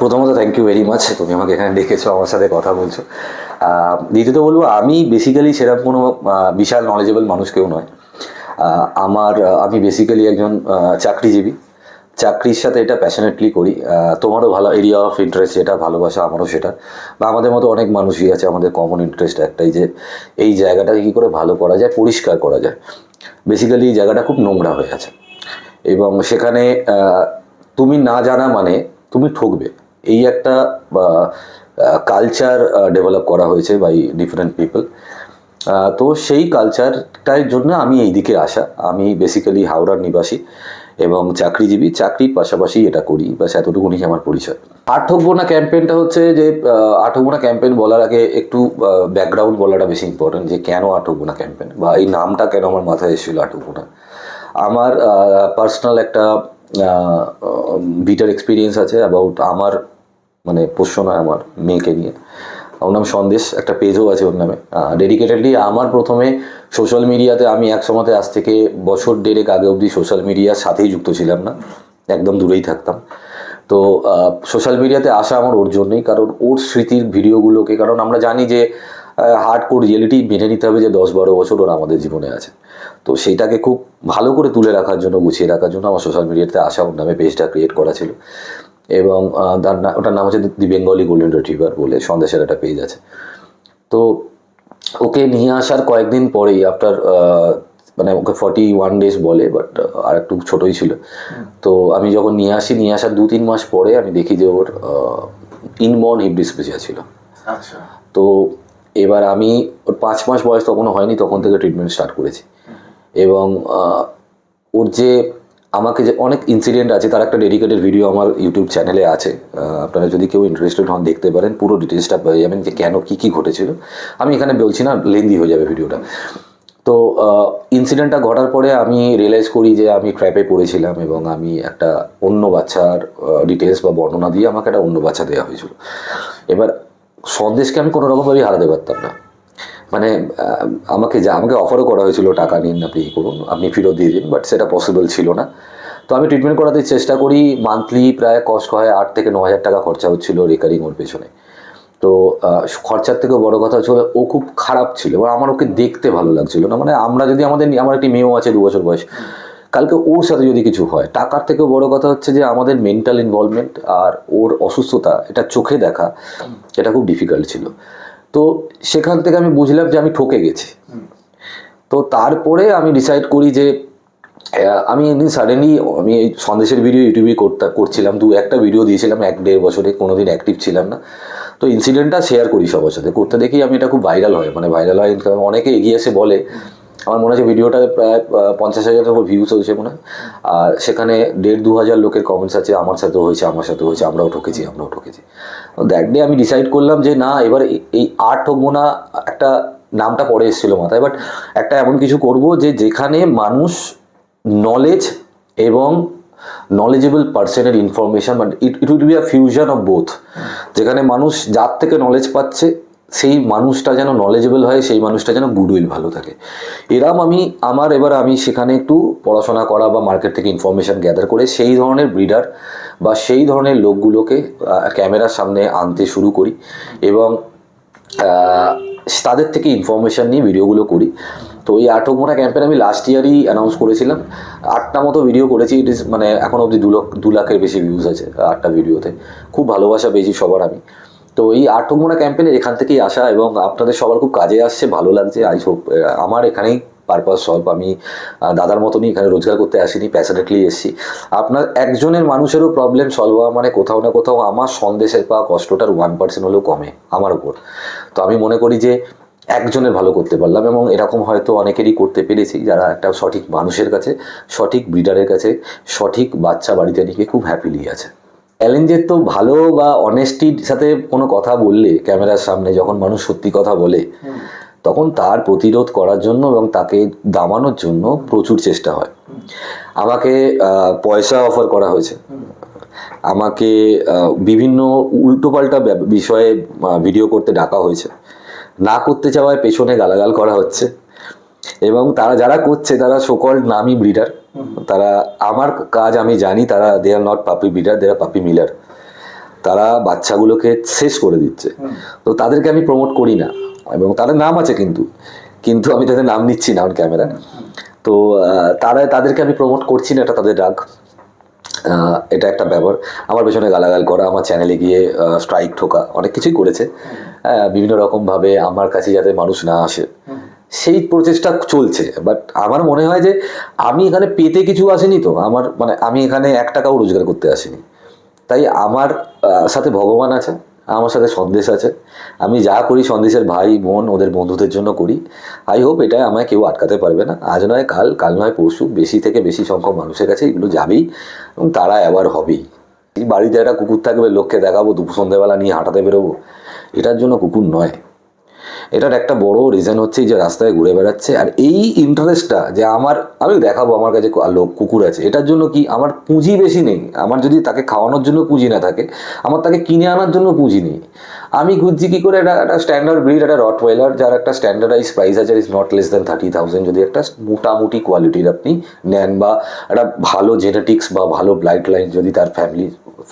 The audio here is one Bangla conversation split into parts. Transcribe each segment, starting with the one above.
প্রথমত থ্যাংক ইউ ভেরি মাচ তুমি আমাকে এখানে ডেকেছো, আমার সাথে কথা বলছো। দ্বিতীয়ত বলব, আমি বেসিক্যালি সেরকম কোনো বিশাল নলেজেবল মানুষ কেউ নয়। আমার আমি বেসিক্যালি একজন চাকরিজীবী। চাকরির সাথে এটা প্যাশনেটলি করি। তোমারও ভালো এরিয়া অফ ইন্টারেস্ট যেটা ভালোবাসা, আমারও সেটা। বা আমাদের মতো অনেক মানুষই আছে, আমাদের কমন ইন্টারেস্ট একটাই যে, এই জায়গাটাকে কী করে ভালো করা যায়, পরিষ্কার করা যায়। বেসিক্যালি এই জায়গাটা খুব নোংরা হয়ে আছে। এবং সেখানে তুমি না জানা মানে তুমি ঠকবে। এই একটা কালচার ডেভেলপ করা হয়েছে বাই ডিফারেন্ট পিপল তো সেই কালচারটার জন্য আমি এই দিকে আসা। আমি বেসিক্যালি হাওড়ার নিবাসী এবং চাকরিজীবী। চাকরির পাশাপাশি এটা করি। বাস এতটুকুনি আমার পরিচয়। আঠকবোনা ক্যাম্পেইনটা হচ্ছে যে আঠকবোনা ক্যাম্পেইন বলার আগে একটু ব্যাকগ্রাউন্ড বলাটা বেশি ইম্পর্টেন্ট যে, কেন আঠকবোনা ক্যাম্পেইন বা, এই নামটা কেন আমার মাথায় এসেছিল আঠকবোনা আমার পার্সোনাল একটা বিটার এক্সপিরিয়েন্স আছে অ্যাবাউট আমার মানে পোষ্য নয় আমার, মেয়েকে নিয়ে। ওর নাম সন্দেশ, একটা পেজও আছে ওর নামে। ডেডিকেটেডলি আমার প্রথমে সোশ্যাল মিডিয়াতে আমি এক সময়তে আজ থেকে বছর দেড়েক আগে অবধি সোশ্যাল মিডিয়ার সাথেই যুক্ত ছিলাম না, একদম দূরেই থাকতাম। তো সোশ্যাল মিডিয়াতে আসা আমার ওর জন্যই, কারণ ওর স্মৃতির ভিডিওগুলোকে কারণ আমরা জানি যে হার্ড কোর রিয়েলিটি মেনে নিতে হবে যে দশ বারো বছর ওরা আমাদের জীবনে আছে। তো সেইটাকে খুব ভালো করে তুলে রাখার জন্য গুছিয়ে রাখার জন্য আমার সোশ্যাল মিডিয়াতে আসা ওর নামে পেজটা ক্রিয়েট করা ছিল। এবং তার না- ওটার নাম হচ্ছে দি বেঙ্গলি গোল্ডেন রিট্রিভার বলে সন্দেশের একটা পেজ আছে। তো ওকে নিয়ে আসার কয়েকদিন পরেই আফটার মানে ওকে ফর্টি ওয়ান ডেজ বলে বাট আর একটু ছোটোই ছিল। তো আমি যখন নিয়ে আসি নিয়ে আসার দু তিন মাস পরে আমি দেখি যে ওর ইনবর্ন হিপ ডিসপ্লেসিয়া ছিল। আচ্ছা। তো এবার আমি ওর পাঁচ মাস বয়স তখনও হয়নি, তখন থেকে ট্রিটমেন্ট স্টার্ট করেছি। এবং ওর যে আমাকে যে অনেক ইনসিডেন্ট আছে, তার একটা ডেডিকেটেড ভিডিও আমার ইউটিউব চ্যানেলে আছে। আপনারা যদি কেউ ইন্টারেস্টেড হন, দেখতে পারেন পুরো ডিটেলসটা পেয়ে যাবেন যে কেন, কী কী ঘটেছিল। আমি এখানে বলছি না লেন্দি হয়ে যাবে ভিডিওটা তো ইনসিডেন্টটা ঘটার পরে আমি রিয়েলাইজ করি যে আমি ট্র্যাপে পড়েছিলাম এবং আমি একটা অন্য বাচ্চার ডিটেলস বা বর্ণনা দিয়ে আমাকে একটা অন্য বাচ্চা দেওয়া হয়েছিল। এবার সন্দেশকে আমি কোনো রকমভাবেই হারাতে পারতাম না। মানে আমাকে যা, আমাকে অফারও করা হয়েছিল, টাকা নিন, আপনি ই করুন, আপনি ফেরত দিয়ে দিন বাট সেটা পসিবল ছিল না। তো আমি ট্রিটমেন্ট করাতে চেষ্টা করি মান্থলি প্রায় কষ্ট হয় আট থেকে ন হাজার টাকা খরচা হচ্ছিল রিকারিং ওর পেছনে। তো খরচার থেকেও বড় কথা হচ্ছে, ও খুব খারাপ ছিল এবার আমার ওকে দেখতে ভালো লাগছিল না। মানে আমরা যদি আমাদের আমার একটি মেয়েও আছে, দু বছর বয়স। কালকে ওর সাথে যদি কিছু হয়, টাকার থেকেও বড় কথা হচ্ছে যে আমাদের মেন্টাল ইনভলভমেন্ট আর ওর অসুস্থতা, এটা চোখে দেখা এটা খুব ডিফিকাল্ট ছিল। তো সেখান থেকে আমি বুঝলাম যে আমি ঠকে গেছি। তো তারপরে আমি ডিসাইড করি যে আমি একদিন সাডেনলি আমি এই সন্দেশের ভিডিও ইউটিউবে করতে, করছিলাম, দু একটা ভিডিও দিয়েছিলাম, এক দেড় বছরে, কোনোদিন অ্যাক্টিভ ছিলাম না। তো ইনসিডেন্টটা শেয়ার করি সবার সাথে, করতে দেখি আমি এটা খুব ভাইরাল হয় মানে ভাইরাল হয়, অনেকে এগিয়ে এসে বলে আমার মনে হচ্ছে ভিডিওটা প্রায় পঞ্চাশ হাজারের উপর ভিউজ হয়েছে মনে হয়। আর সেখানে দেড় দু হাজার লোকের কমেন্টস আছে, আমার সাথেও হয়েছে, আমার সাথেও হয়েছে, আমরাও ঠকেছি আমরাও ঠকেছি। দ্যাট ডে আমি ডিসাইড করলাম যে না, এবার এই- আর্ট ঠকবো না, একটা নামটা পরে এসেছিল মাথায়। বাট একটা এমন কিছু করব যে যেখানে মানুষ নলেজ এবং নলেজেবল পার্সনের ইনফরমেশন মানে it it will be a fusion of both যেখানে মানুষ যার থেকে নলেজ পাচ্ছে সেই মানুষটা যেন নলেজেবল হয়, সেই মানুষটা যেন গুডউইল ভালো থাকে। এরম আমি, আমার এবার আমি সেখানে একটু পড়াশোনা করা বা মার্কেট থেকে ইনফরমেশন গ্যাদার করে সেই ধরনের ব্রিডার বা সেই ধরনের লোকগুলোকে ক্যামেরার সামনে আনতে শুরু করি এবং তাদের থেকে ইনফরমেশন নিয়ে ভিডিওগুলো করি। তো এই আটক মোটা ক্যাম্পেন আমি লাস্ট ইয়ারই অ্যানাউন্স করেছিলাম। আটটা মতো ভিডিও করেছি ইট ইস মানে এখন অবধি দু লক্ষ, দু লাখের বেশি ভিউজ আছে আটটা ভিডিওতে খুব ভালোবাসা পেয়েছি সবার আমি। তো এই আটক মোটা ক্যাম্পেনে এখান থেকেই আসা এবং আপনাদের সবার খুব কাজে আসছে, ভালো লাগছে। আই হোপ আমার এখানেই পারপাস সলভ আমি দাদার মতনই এখানে রোজগার করতে আসিনি প্যাশনেটলি এসেছি। আপনার একজনের মানুষেরও প্রবলেম সলভ হওয়া মানে কোথাও না কোথাও আমার সন্দেশের পাওয়া কষ্টটার ওয়ান পার্সেন্ট হলেও কমে আমার উপর। তো আমি মনে করি যে একজনের ভালো করতে পারলাম এবং এরকম হয়তো অনেকেরই করতে পেরেছি যারা একটা সঠিক মানুষের কাছে, সঠিক ব্রিডারের কাছে, সঠিক বাচ্চা বাড়িতে নিয়ে খুব হ্যাপিলি আছে। চ্যালেঞ্জের তো ভালো বা অনেস্টির সাথে কোনো কথা বললে ক্যামেরার সামনে যখন মানুষ সত্যি কথা বলে তখন তার প্রতিরোধ করার জন্য এবং তাকে দামানোর জন্য প্রচুর চেষ্টা হয়। আমাকে পয়সা অফার করা হয়েছে। আমাকে বিভিন্ন উল্টোপাল্টা বিষয়ে ভিডিও করতে ডাকা হয়েছে। না করতে চাওয়ায় পেছনে গালাগাল করা হচ্ছে। এবং তারা যারা করছে তারা সকল নামই ব্রিডার তারা আমার কাজ আমি জানি তারা দে আর নট পাপি ব্রিডার দে আর পাপি মিলার তারা বাচ্চাগুলোকে শেষ করে দিচ্ছে। তো তাদেরকে আমি প্রমোট করি না। এবং তাদের নাম আছে কিন্তু। কিন্তু আমি তাদের নাম নিচ্ছি না অন ক্যামেরা তো তারা তাদেরকে আমি প্রমোট করছি না এটা তাদের রাগ। এটা একটা ব্যাপার। আমার পেছনে গালাগাল করা আমার চ্যানেলে গিয়ে স্ট্রাইক ঠোকা অনেক কিছুই করেছে। আহ, বিভিন্ন রকমভাবে আমার কাছে যাতে মানুষ না আসে। সেই প্রচেষ্টা চলছে। বাট আমার মনে হয় যে, আমি এখানে পেতে কিছু আসেনি তো। আমার মানে আমি এখানে এক টাকাও রোজগার করতে আসিনি। তাই আমার সাথে ভগবান আছে, আমার সাথে সন্দেশ আছে। আমি যা করি সন্দেশের ভাই, বোন, ওদের বন্ধুদের জন্য করি। আই হোপ এটা আমায় কেউ আটকাতে পারবে না। আজ নয়, কাল কাল নয়, পরশু, বেশি থেকে বেশি সংখ্যক মানুষের কাছে এগুলো যাবেই, এবং তারা অ্যাওয়ার হবেই। বাড়িতে একটা কুকুর থাকবে, লোককে দেখাবো, দুপুর সন্ধ্যেবেলা নিয়ে হাঁটাতে বেরোবো। এটার জন্য কুকুর নয়। এটার একটা বড় রিজন হচ্ছে যে রাস্তায় ঘুরে বেড়াচ্ছে। আর এই ইন্টারেস্টটা যে আমার, আমি দেখাবো আমার কাছে লোক, কুকুর আছে, এটার জন্য কি আমার পুঁজি বেশি নেই? আমার যদি তাকে খাওয়ানোর জন্য পুঁজি না থাকে, আমার তাকে কিনে আনার জন্য পুঁজি নেই। আমি খুঁজছি কী করে একটা একটা স্ট্যান্ডার্ড ব্রিড একটা রট ওয়েলার যার একটা স্ট্যান্ডার্ডাইজ প্রাইস আছে is not less than thirty thousand যদি একটা মোটামুটি কোয়ালিটির আপনি নেন বা একটা ভালো জেনেটিক্স বা ভালো ব্লাইট লাইন যদি তার ফ্যামিলি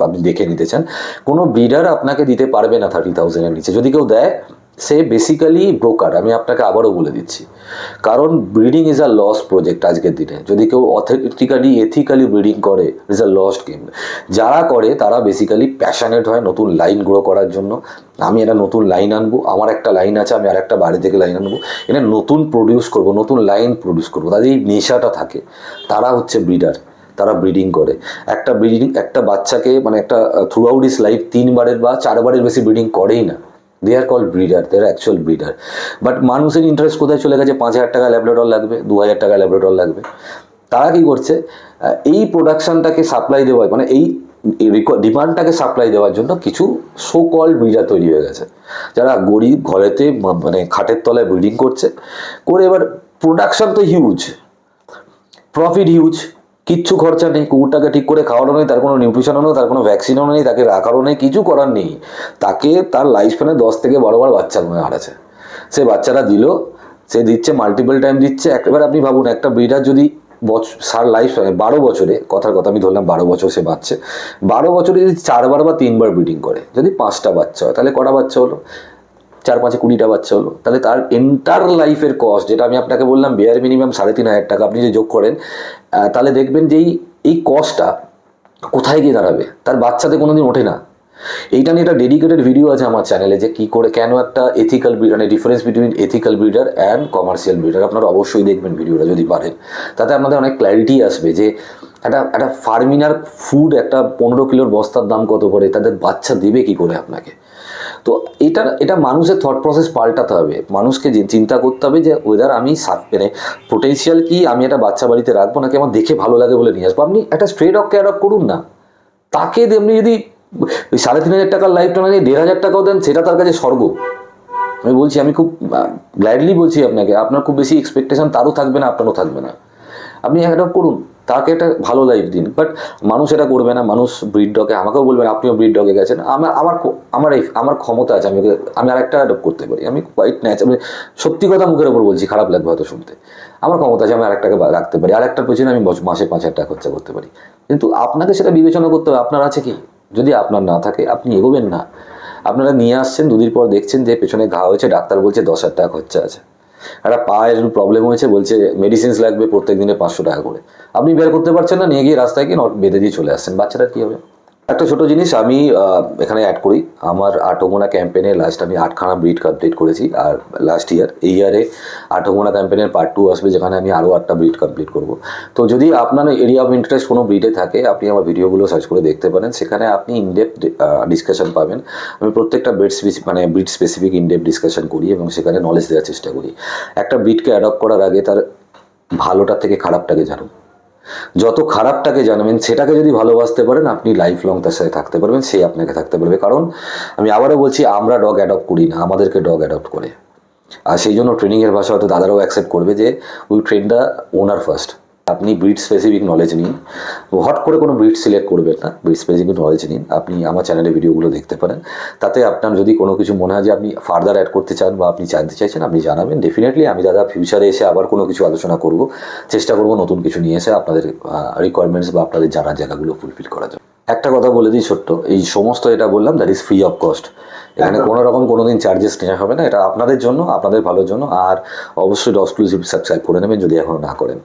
আপনি দেখে নিতে চান, কোনো ব্রিডার আপনাকে দিতে পারবে না থার্টি থাউজেন্ডের নিচে। যদি কেউ দেয় সে বেসিক্যালি ব্রোকার আমি আপনাকে আবারও বলে দিচ্ছি। কারণ breeding is a loss project আজকের দিনে। যদি কেউ অথেন্টিক্যালি এথিক্যালি ব্রিডিং করে ইজ আ লস্ট গেম যারা করে, তারা বেসিক্যালি প্যাশনেট হয় নতুন লাইন গ্রো করার জন্য। আমি এটা নতুন লাইন আনব, আমার একটা লাইন আছে, আমি আর একটা বাড়ি থেকে লাইন আনব। এটা নতুন প্রডিউস করব, নতুন লাইন প্রডিউস করব। তাদের এই নেশাটা থাকে। তারা হচ্ছে ব্রিডার তারা ব্রিডিং করে। একটা ব্রিডিং একটা বাচ্চাকে মানে একটা থ্রু আউট ইস লাইফ তিনবারের বা চারবারের বেশি ব্রিডিং করেই না। They are call breeder they are actual breeder but মানুষের ইন্টারেস্ট কোথায় চলে গেছে? পাঁচ হাজার টাকা ল্যাবরেটর লাগবে, দু হাজার টাকা ল্যাবরেটর লাগবে। তারা কী করছে? এই প্রোডাকশানটাকে সাপ্লাই দেওয়ার মানে এই ডিমান্ডটাকে সাপ্লাই দেওয়ার জন্য কিছু সো কল ব্রিডার তৈরি হয়ে গেছে। যারা গরিব ঘরেতে মানে খাটের তলায় ব্রিডিং করছে, করে এবার প্রোডাকশান তো হিউজ প্রফিট হিউজ কিচ্ছু খরচা নেই, কুকুরটাকে ঠিক করে খাওয়ানো নেই, তার কোনো নিউট্রিশনও নেই, তার কোনো ভ্যাকসিনও নেই, তাকে রাখারও নেই, কিছু করার নেই। তাকে তার লাইফ স্প্যানে দশ থেকে বারো বার বাচ্চা মনে হারাছে সে বাচ্চাটা দিল, সে দিচ্ছে মাল্টিপল টাইম দিচ্ছে, একেবারে আপনি ভাবুন, একটা ব্রিডার যদি বছর সার লাইফ বারো বছরে, কথার কথা আমি ধরলাম বারো বছর সে বাচ্চা বারো বছরে যদি চারবার বা তিনবার ব্রিডিং করে, যদি পাঁচটা বাচ্চা হয়, তাহলে কটা বাচ্চা হলো? চার পাঁচে কুড়িটা বাচ্চা হলো। তাহলে তার এন্টার লাইফের কস্ট যেটা আমি আপনাকে বললাম বেয়ার মিনিমাম সাড়ে তিন হাজার টাকা, আপনি যে যোগ করেন তাহলে দেখবেন যে এই কস্টটা কোথায় গিয়ে দাঁড়াবে? তার বাচ্চাতে কোনো দিন ওঠে না। এইটা নিয়ে একটা ডেডিকেটেড ভিডিও আছে আমার চ্যানেলে যে কী করে, কেন একটা এথিক্যাল ব্রিডার মানে difference between ethical breeder and commercial breeder আপনারা অবশ্যই দেখবেন ভিডিওটা যদি পারেন। তাতে আপনাদের অনেক ক্ল্যারিটি আসবে যে একটা একটা ফার্মিনার ফুড একটা পনেরো কিলোর বস্তার দাম কত করে তাদের বাচ্চা দেবে কি করে আপনাকে? তো এটা এটা মানুষের থট প্রসেস পাল্টাতে হবে। মানুষকে যে চিন্তা করতে হবে যে ওয়েদার আমি মানে পোটেন্সিয়াল কি আমি একটা বাচ্চা বাড়িতে রাখব নাকি আমার দেখে ভালো লাগে বলে নিয়ে আসব? আপনি একটা স্ট্রে ডগকে অ্যাডপ্ট করুন না। তাকে আপনি যদি ওই সাড়ে তিন হাজার টাকার লাইফ টানা নিয়ে দেড় হাজার টাকাও দেন, সেটা তার কাছে স্বর্গ। আমি বলছি, আমি খুব গ্ল্যাডলি বলছি আপনাকে, আপনার খুব বেশি এক্সপেকটেশন তারও থাকবে না, আপনারও থাকবে না। আপনি অ্যাডপ্ট করুন। তাকে একটা ভালো লাইফ দিন। বাট মানুষ এটা করবে না, মানুষ ব্রিড ডগে আমাকেও বলবেন আপনিও ব্রিড ডগে গেছেন। আমার আমার আমার এই, আমার ক্ষমতা আছে, আমি আমি আরেকটা অ্যাডপ্ট করতে পারি। আমি কোয়াইট ন্যাচ আমি সত্যি কথা মুখের ওপর বলছি, খারাপ লাগবে হয়তো শুনতে। আমার ক্ষমতা আছে, আমি আরেকটাকে রাখতে পারি। আরেকটার পেছনে আমি মাসে পাঁচ হাজার টাকা খরচা করতে পারি। কিন্তু আপনাকে সেটা বিবেচনা করতে হবে, আপনার আছে কি? যদি আপনার না থাকে, আপনি এগোবেন না। আপনারা নিয়ে আসছেন, দুদিন পর দেখছেন যে পেছনে ঘা হয়েছে, ডাক্তার বলছে দশ হাজার টাকা খরচা আছে। একটা পায়ের প্রবলেম হয়েছে, বলছে মেডিসিনস লাগবে প্রত্যেক দিনে পাঁচশো টাকা করে। আপনি বের করতে পারছেন না, নিয়ে গিয়ে রাস্তায় কি নট বেঁধে দিয়ে চলে আসছেন। বাচ্চারা কী হবে? একটা ছোট জিনিস, আমি এখানে অ্যাড করি। আমার আটমোনা ক্যাম্পেনে লাস্ট আমি আটখানা ব্রিড কমপ্লিট করেছি, আর লাস্ট ইয়ার এই ইয়ারে আটমোনা ক্যাম্পেনের পার্ট টু আসবে, যেখানে আমি আরও আটটা ব্রিড কমপ্লিট করব। তো যদি আপনার এরিয়া অফ ইন্টারেস্ট কোনো ব্রিডে থাকে, আপনি আমার ভিডিওগুলো সার্চ করে দেখতে পারেন। সেখানে আপনি ইনডেপ ডিসকাশন পাবেন। আমি প্রত্যেকটা ব্রিড মানে ব্রিড স্পেসিফিক ইনডেপ ডিসকাশন করি এবং সেখানে নলেজ দেওয়ার চেষ্টা করি। একটা ব্রিডকে অ্যাডপ্ট করার আগে তার ভালোটার থেকে খারাপটাকে জানুন। যত খারাপটাকে জানবেন, সেটাকে যদি ভালোবাসতে পারেন, আপনি লাইফ লং তার সাথে থাকতে পারবেন, সে আপনাকে থাকতে পারবে। কারণ আমি আবারও বলছি, আমরা ডগ অ্যাডপ্ট করি না, আমাদেরকে ডগ অ্যাডপ্ট করে। আর সেই জন্য ট্রেনিংয়ের ভাষা হয়তো দাদারাও অ্যাকসেপ্ট করবে যে we train the owner first আপনি ব্রিড স্পেসিফিক নলেজ নিন। হট করে কোনো ব্রিড সিলেক্ট করবেন না ব্রিড স্পেসিফিক নলেজ নিন। আপনি আমার চ্যানেলে ভিডিওগুলো দেখতে পারেন। তাতে আপনার যদি কোনো কিছু মনে হয় যে আপনি ফার্দার অ্যাড করতে চান বা আপনি জানতে চাইছেন আপনি জানাবেন। ডেফিনেটলি আমি দাদা ফিউচারে এসে আবার কোনো কিছু আলোচনা করব। চেষ্টা করব নতুন কিছু নিয়ে এসে আপনাদের রিকোয়ারমেন্টস বা আপনাদের জানার জায়গাগুলো ফুলফিল করা জন্য। একটা কথা বলে দিই ছোট্ট এই সমস্ত এটা বললাম that is free of cost এখানে। কোনো রকম কোনো দিন চার্জেস নেওয়া হবে না। এটা আপনাদের জন্য আপনাদের ভালোর জন্য। আর অবশ্যই এক্সক্লুসিভ সাবস্ক্রাইব করে নেবেন যদি এখনও না করেন।